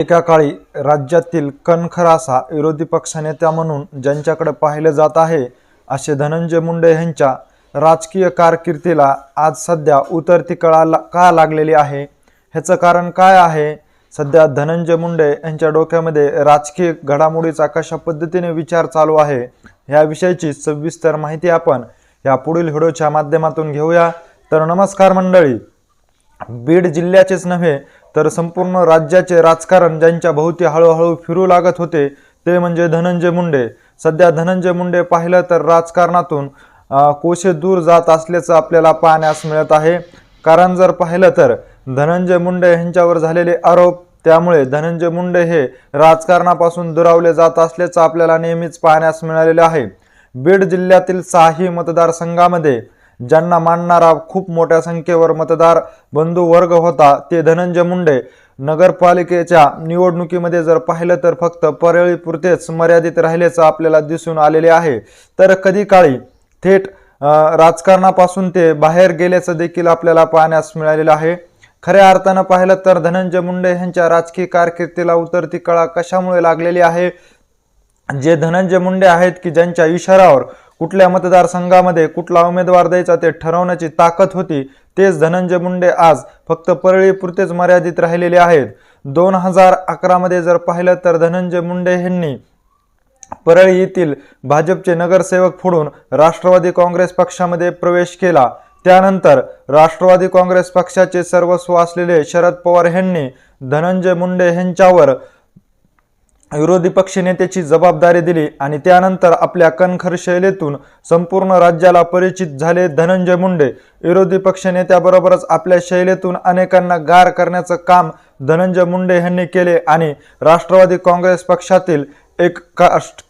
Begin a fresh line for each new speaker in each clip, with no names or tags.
एका काळी राज्यातील कणखरासा विरोधी पक्षनेत्या म्हणून ज्यांच्याकडे पाहिले जात आहे असे धनंजय मुंडे यांच्या राजकीय कारकिर्दीला आज सध्या उतरती कळा ला- का लागलेली आहे. ह्याचं कारण काय आहे? सध्या धनंजय मुंडे यांच्या डोक्यामध्ये राजकीय घडामोडीचा कशा पद्धतीने विचार चालू आहे ह्याविषयीची सविस्तर माहिती आपण या पुढील व्हिडिओच्या माध्यमातून घेऊया. तर नमस्कार मंडळी. बीड जिल्ह्याचेच नव्हे तर संपूर्ण राज्याचे राजकारण ज्यांच्या भोवती हळूहळू फिरू लागत होते ते म्हणजे धनंजय मुंडे. सध्या धनंजय मुंडे पाहिलं तर राजकारणातून कोशे दूर जात असल्याचं आपल्याला पाहण्यास मिळत आहे. कारण जर पाहिलं तर धनंजय मुंडे यांच्यावर झालेले आरोप त्यामुळे धनंजय मुंडे हे राजकारणापासून दुरावले जात असल्याचं आपल्याला नेहमीच पाहण्यास मिळालेलं आहे. बीड जिल्ह्यातील साही मतदारसंघामध्ये ज्यांना मानणारा खूप मोठ्या संख्येवर मतदार बंधू वर्ग होता ते धनंजय मुंडे. नगरपालिकेच्या निवडणुकीमध्ये जर पाहिलं तर फक्त परळीपुरतेच मर्यादित राहिल्याचं आपल्याला दिसून आलेले आहे. तर कधी काळी थेट राजकारणापासून ते बाहेर गेल्याचं देखील आपल्याला पाहण्यास मिळालेलं आहे. खऱ्या अर्थानं पाहिलं तर धनंजय मुंडे यांच्या राजकीय कारकिर्दीला उतरती कळा कशामुळे लागलेली आहे? जे धनंजय मुंडे आहेत की ज्यांच्या इशारावर कुठल्या मतदारसंघामध्ये कुठला उमेदवार द्यायचा ते ठरवण्याची ताकद होती तेच धनंजय मुंडे आज फक्त परळीपुरतेच मर्यादित राहिलेले आहेत. दोन हजार अकरामध्ये जर पाहिलं तर धनंजय मुंडे यांनी परळी येथील भाजपचे नगरसेवक फोडून राष्ट्रवादी काँग्रेस पक्षामध्ये प्रवेश केला. त्यानंतर राष्ट्रवादी काँग्रेस पक्षाचे सर्वस्व असलेले शरद पवार यांनी धनंजय मुंडे यांच्यावर विरोधी पक्षनेत्याची जबाबदारी दिली आणि त्यानंतर आपल्या कणखर शैलीतून संपूर्ण राज्याला परिचित झाले धनंजय मुंडे. विरोधी पक्षनेत्याबरोबरच आपल्या शैलीतून अनेकांना गार करण्याचं काम धनंजय मुंडे यांनी केले आणि राष्ट्रवादी काँग्रेस पक्षातील एक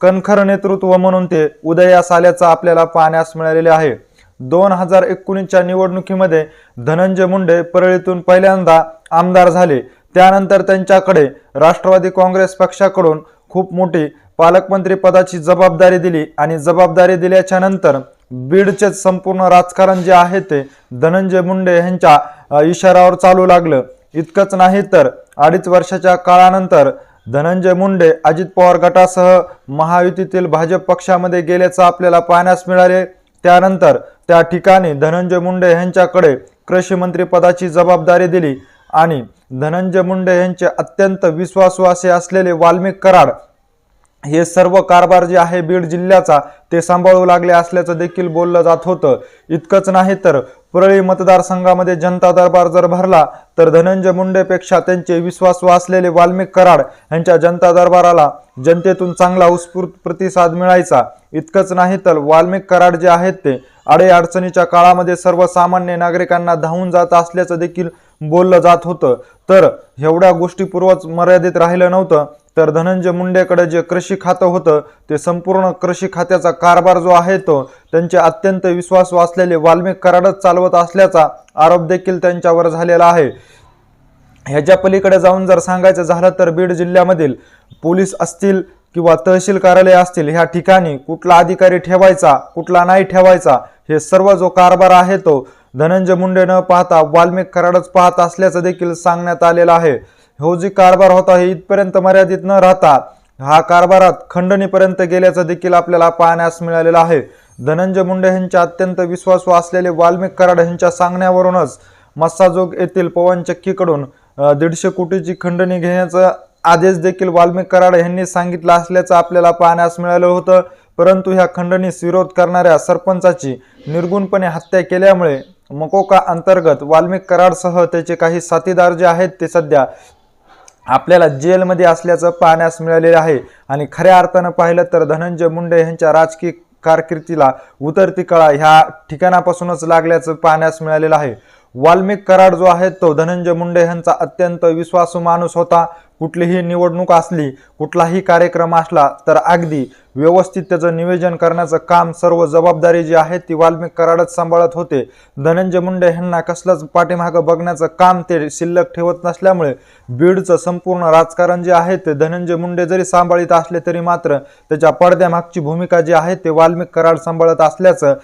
कणखर नेतृत्व म्हणून ते उदयास आल्याचं आपल्याला पाहण्यास मिळालेले आहे. दोन हजार एकोणीसच्या निवडणुकीमध्ये धनंजय मुंडे परळीतून पहिल्यांदा आमदार झाले. त्यानंतर त्यांच्याकडे राष्ट्रवादी काँग्रेस पक्षाकडून खूप मोठी पालकमंत्री पदाची जबाबदारी दिली आणि जबाबदारी दिल्याच्या नंतर बीडचे संपूर्ण राजकारण जे आहे ते धनंजय मुंडे यांच्या इशारावर चालू लागलं. इतकंच नाही तर अडीच वर्षाच्या काळानंतर धनंजय मुंडे अजित पवार गटासह महायुतीतील भाजप पक्षामध्ये गेल्याचं आपल्याला पाहण्यास मिळाले. त्यानंतर त्या ठिकाणी धनंजय मुंडे यांच्याकडे कृषी मंत्री पदाची जबाबदारी दिली. आणि धनंजय मुंडे यांचे अत्यंत विश्वासू असे असलेले वाल्मिक कराड हे सर्व कारभार जे आहे बीड जिल्ह्याचा ते सांभाळू लागले असल्याचं देखील बोललं जात होतं. इतकंच नाही तर परळी मतदारसंघामध्ये जनता दरबार जर भरला तर धनंजय मुंडेपेक्षा त्यांचे विश्वासू असलेले वाल्मिक कराड यांच्या जनता दरबाराला जनतेतून चांगला उत्स्फूर्त प्रतिसाद मिळायचा. इतकंच नाही तर वाल्मिक कराड जे आहेत ते अडे अडचणीच्या काळामध्ये सर्वसामान्य नागरिकांना धावून जात असल्याचं देखील बोललं जात होतं. तर एवढ्या गोष्टीपूर्वच मर्यादित राहिलं नव्हतं. तर धनंजय मुंडेकडे जे कृषी खातं होतं ते संपूर्ण कृषी खात्याचा कारभार जो आहे तो त्यांचे अत्यंत विश्वासू असलेले वाल्मिक कराडच चालवत असल्याचा आरोप देखील त्यांच्यावर झालेला आहे. ह्याच्या पलीकडे जाऊन जर सांगायचं झालं तर बीड जिल्ह्यामधील पोलीस असतील किंवा तहसील कार्यालय असतील ह्या ठिकाणी कुठला अधिकारी ठेवायचा कुठला नाही ठेवायचा हे सर्व जो कारभार आहे तो धनंजय मुंडे न पाहता वाल्मिक कराडच पाहत असल्याचं देखील सांगण्यात आलेलं आहे. हो जी कारभार होता हे इथपर्यंत मर्यादित न राहता हा कारभारात खंडणीपर्यंत गेल्याचं देखील आपल्याला पाहण्यास मिळालेलं आहे. धनंजय मुंडे यांच्या अत्यंत विश्वासू असलेले वाल्मिक कराड यांच्या सांगण्यावरूनच मस्साजोग येथील पवन चक्कीकडून दीडशे कोटीची खंडणी घेण्याचा आदेश देखील वाल्मिक कराड यांनी सांगितला असल्याचं आपल्याला पाहण्यास मिळालं होतं. परंतु ह्या खंडणीस विरोध करणाऱ्या सरपंचाची निर्गुणपणे हत्या केल्यामुळे मकोका अंतर्गत वाल्मिक कराडसह त्याचे काही साथीदार जे आहेत ते सध्या आपल्याला जेलमध्ये असल्याचं पाहण्यास मिळालेलं आहे. आणि खऱ्या अर्थानं पाहिलं तर धनंजय मुंडे यांच्या राजकीय कारकिर्दीला उतरती कळा ह्या ठिकाणापासूनच लागल्याचं पाहण्यास मिळालेलं आहे. वाल्मिक कराड जो आहे तो धनंजय मुंडे यांचा अत्यंत विश्वासू माणूस होता. कुठलीही निवडणूक असली कुठलाही कार्यक्रम असला तर अगदी व्यवस्थित त्याचं नियोजन करण्याचं काम सर्व जबाबदारी जी आहे ती वाल्मिक कराडच सांभाळत होते. धनंजय मुंडे यांना कसलंच पाठीमागं बघण्याचं काम ते शिल्लक ठेवत नसल्यामुळे बीडचं संपूर्ण राजकारण जे आहे ते धनंजय मुंडे जरी सांभाळीत असले तरी मात्र त्याच्या पडद्यामागची भूमिका जी आहे ते वाल्मिक कराड सांभाळत असल्याचं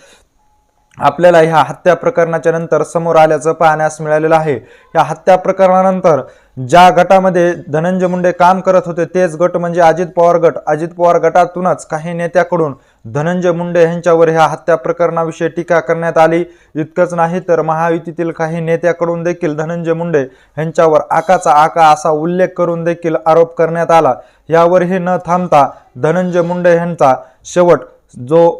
आपल्याला ह्या हत्या प्रकरणाच्या नंतर समोर आल्याचं पाहण्यास मिळालेलं आहे. या हत्या प्रकरणानंतर ज्या गटामध्ये धनंजय मुंडे काम करत होते तेच गट म्हणजे अजित पवार गट. अजित पवार गटातूनच काही नेत्याकडून धनंजय मुंडे यांच्यावर ह्या हत्या प्रकरणाविषयी टीका करण्यात आली. इतकंच नाही तर महायुतीतील काही नेत्याकडून देखील धनंजय मुंडे यांच्यावर आकाचा आका असा उल्लेख करून देखील आरोप करण्यात आला. यावरही न थांबता धनंजय मुंडे यांचा शेवट जो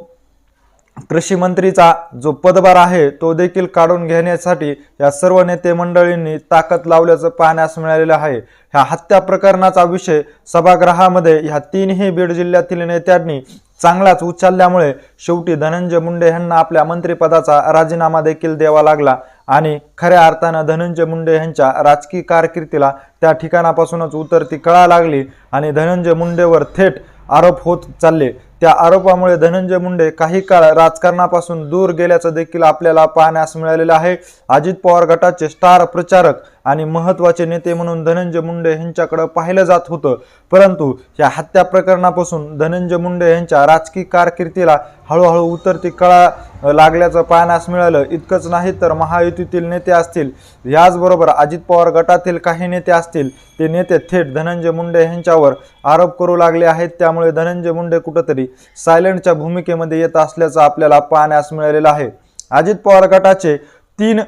कृषी मंत्रीचा जो पदभार आहे तो देखील काढून घेण्यासाठी या सर्व नेते मंडळींनी ताकद लावल्याचं पाहण्यास मिळालेलं आहे. ह्या हत्या प्रकरणाचा विषय सभागृहामध्ये ह्या तीनही बीड जिल्ह्यातील नेत्यांनी चांगलाच उचलल्यामुळे शेवटी धनंजय मुंडे यांना आपल्या मंत्रिपदाचा राजीनामा देखील द्यावा लागला आणि खऱ्या अर्थानं धनंजय मुंडे यांच्या राजकीय कारकिर्दीला त्या ठिकाणापासूनच उतरती कळा लागली आणि धनंजय मुंडेवर थेट आरोप होत चालले. त्या आरोपामुळे धनंजय मुंडे काही काळ राजकारणापासून दूर गेल्याचं देखील आपल्याला पाहण्यास मिळालेलं आहे. अजित पवार गटाचे स्टार प्रचारक आणि महत्त्वाचे नेते म्हणून धनंजय मुंडे यांच्याकडे पाहिलं जात होतं. परंतु या हत्या प्रकरणापासून धनंजय मुंडे यांच्या राजकीय कारकिर्दीला हळूहळू उतरती कळा लागल्याचं पाहण्यास मिळालं. इतकंच नाही तर महायुतीतील नेते असतील याचबरोबर अजित पवार गटातील काही नेते असतील ते नेते थेट धनंजय मुंडे यांच्यावर आरोप करू लागले आहेत. त्यामुळे धनंजय मुंडे कुठंतरी सायलेंटच्या भूमिकेमध्ये येत असल्याचं आपल्याला पाहण्यास मिळालेलं आहे. अजित पवार गटाचे तीन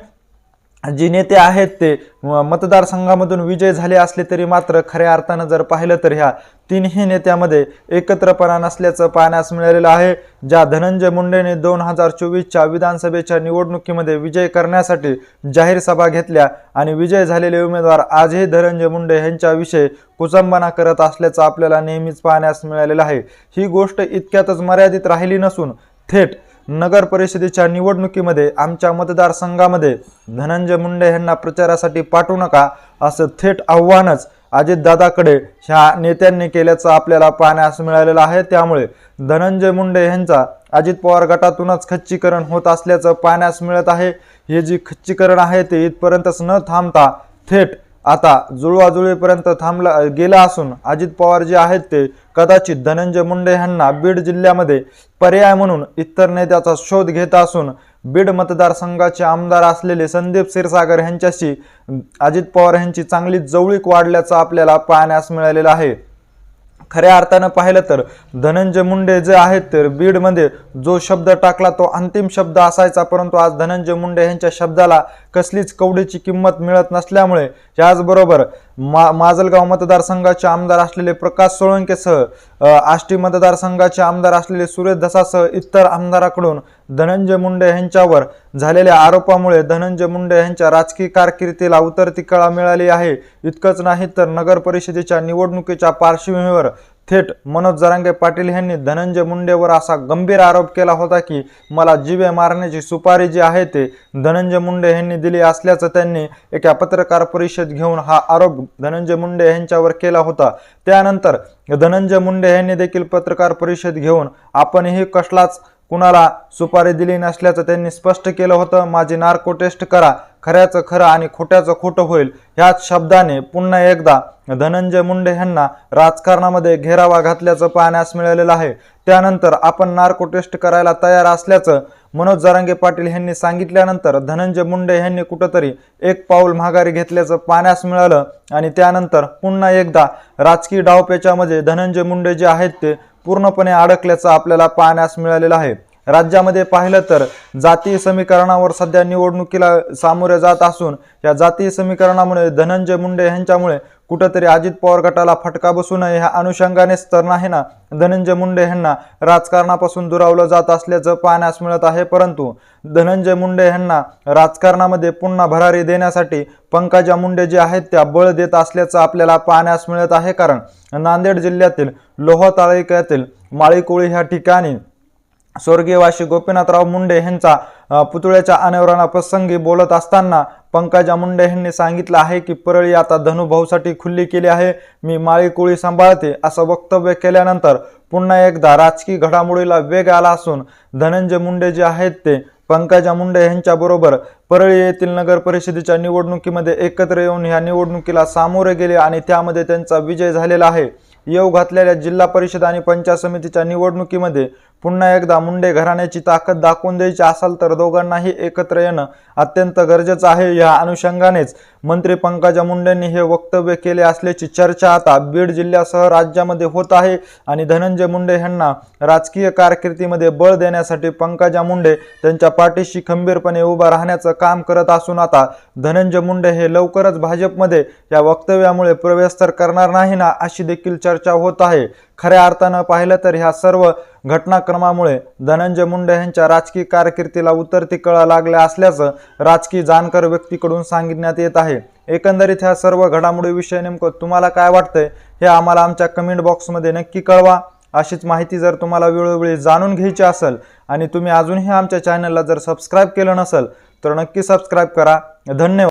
जी नेते आहेत ते मतदारसंघामधून विजय झाले असले तरी मात्र खऱ्या अर्थानं जर पाहिलं तर ह्या तीनही नेत्यामध्ये एकत्रपणा नसल्याचं पाहण्यास मिळालेलं आहे ज्या धनंजय मुंडेने दोन हजार चोवीसच्या विधानसभेच्या निवडणुकीमध्ये विजय करण्यासाठी जाहीर सभा घेतल्या आणि विजय झालेले उमेदवार आजही धनंजय मुंडे यांच्याविषयी कुचंबना करत असल्याचं आपल्याला नेहमीच पाहण्यास मिळालेलं आहे. ही गोष्ट इतक्यातच मर्यादित राहिली नसून थेट नगर परिषदेच्या निवडणुकीमध्ये आमच्या मतदारसंघामध्ये धनंजय मुंडे यांना प्रचारासाठी पाठवू नका असं थेट आव्हानच अजितदादाकडे ह्या नेत्यांनी केल्याचं आपल्याला पाहण्यास मिळालेलं आहे. त्यामुळे धनंजय मुंडे यांचा अजित पवार गटातूनच खच्चीकरण होत असल्याचं पाहण्यास मिळत आहे. हे जी खच्चीकरण आहे ते इथपर्यंतच न थांबता थेट आता जुळवाजुळीपर्यंत थांबला गेला असून अजित पवार जे आहेत ते कदाचित धनंजय मुंडे यांना बीड जिल्ह्यामध्ये पर्याय म्हणून इतर नेत्याचा शोध घेत असून बीड मतदारसंघाचे आमदार असलेले संदीप क्षीरसागर यांच्याशी अजित पवार यांची चांगली जवळीक वाढल्याचं आपल्याला पाहण्यास मिळालेलं आहे. खऱ्या अर्थानं पाहिलं तर धनंजय मुंडे जे आहेत तर बीडमध्ये जो शब्द टाकला तो अंतिम शब्द असायचा परंतु आज धनंजय मुंडे यांच्या शब्दाला कसलीच कवडीची किंमत मिळत नसल्यामुळे याचबरोबर मा माजलगाव मतदारसंघाचे आमदार असलेले प्रकाश सोळंकेसह आष्टी मतदारसंघाचे आमदार असलेले सुरेश धसासह इतर आमदाराकडून धनंजय मुंडे यांच्यावर झालेल्या आरोपामुळे धनंजय मुंडे यांच्या राजकीय कारकिर्दीला उतरती कळा मिळाली आहे. इतकंच नाही तर नगर परिषदेच्या निवडणुकीच्या पार्श्वभूमीवर थेट मनोज जरांगे पाटील यांनी धनंजय मुंडेवर असा गंभीर आरोप केला होता की मला जीवे मारण्याची सुपारी जी आहे ते धनंजय मुंडे यांनी दिली असल्याचं त्यांनी एका पत्रकार परिषद घेऊन हा आरोप धनंजय मुंडे यांच्यावर केला होता. त्यानंतर धनंजय मुंडे यांनी देखील पत्रकार परिषद घेऊन आपणही कसलाच कुणाला सुपारी दिली नसल्याचं त्यांनी स्पष्ट केलं होतं. माझी नार्को टेस्ट करा. खऱ्याचं खरं आणि खोट्याचं खोटं होईल ह्याच शब्दाने पुन्हा एकदा धनंजय मुंडे यांना राजकारणामध्ये घेरावा घातल्याचं पाहण्यास मिळालेलं आहे. त्यानंतर आपण नार्को टेस्ट करायला तयार असल्याचं मनोज जरांगे पाटील यांनी सांगितल्यानंतर धनंजय मुंडे यांनी कुठंतरी एक पाऊल माघारी घेतल्याचं पाहण्यास मिळालं आणि त्यानंतर पुन्हा एकदा राजकीय डावपेचामध्ये धनंजय मुंडे जे आहेत ते पूर्णपणे अडकल्याचं आपल्याला पाहण्यास मिळालेलं आहे. राज्यामध्ये पाहिलं तर जातीय समीकरणावर सध्या निवडणुकीला सामोरे जात असून या जातीय समीकरणामुळे धनंजय मुंडे यांच्यामुळे कुठंतरी अजित पवार गटाला फटका बसू नये ह्या अनुषंगानेच तर नाही ना धनंजय मुंडे यांना राजकारणापासून दुरावलं जात असल्याचं पाहण्यास मिळत आहे. परंतु धनंजय मुंडे यांना राजकारणामध्ये पुन्हा भरारी देण्यासाठी पंकजा मुंडे जे आहेत त्या बळ देत असल्याचं आपल्याला पाहण्यास मिळत आहे. कारण नांदेड जिल्ह्यातील लोह तालुक्यातील माळीकोळी ह्या ठिकाणी स्वर्गीय वाशी गोपीनाथराव मुंडे यांचा पुतळ्याच्या अनावरणा प्रसंगी बोलत असताना पंकजा मुंडे यांनी सांगितलं आहे की परळी आता धनुभाऊसाठी खुल्ली केली आहे मी माळी कोळी सांभाळते असं वक्तव्य केल्यानंतर पुन्हा एकदा राजकीय घडामोडीला वेग आला असून धनंजय मुंडे जे आहेत ते पंकजा मुंडे यांच्याबरोबर परळी येथील नगर परिषदेच्या निवडणुकीमध्ये एकत्र येऊन ह्या निवडणुकीला सामोरे गेले आणि त्यामध्ये त्यांचा विजय झालेला आहे. येऊ घातलेल्या जिल्हा परिषद आणि पंचायत समितीच्या निवडणुकीमध्ये पुन्हा एकदा मुंडे घराण्याची ताकद दाखवून द्यायची असाल तर दोघांनाही एकत्र येणं अत्यंत गरजेचं आहे. या अनुषंगानेच मंत्री पंकजा मुंडेंनी हे वक्तव्य केले असल्याची चर्चा आता बीड जिल्ह्यासह राज्यामध्ये होत आहे आणि धनंजय मुंडे यांना राजकीय कारकिर्दीमध्ये बळ देण्यासाठी पंकजा मुंडे त्यांच्या पाठीशी खंबीरपणे उभा राहण्याचं काम करत असून आता धनंजय मुंडे हे लवकरच भाजपमध्ये या वक्तव्यामुळे प्रवेश तर करणार नाही ना अशी देखील चर्चा होत आहे. खऱ्या अर्थानं पाहिलं तर ह्या सर्व घटनाक्रमामुळे धनंजय मुंडे यांच्या राजकीय कारकिर्दीला उतरती कळा लागल्या असल्याचं राजकीय जाणकार व्यक्तीकडून सांगण्यात येत आहे. एकंदरीत ह्या सर्व घडामोडीविषयी नेमकं तुम्हाला काय वाटतंय हे आम्हाला आमच्या कमेंट बॉक्समध्ये नक्की कळवा. अशीच माहिती जर तुम्हाला वेळोवेळी जाणून घ्यायची असेल आणि तुम्ही अजूनही आमच्या चॅनलला जर सबस्क्राईब केलं नसेल तर नक्की सबस्क्राईब करा. धन्यवाद.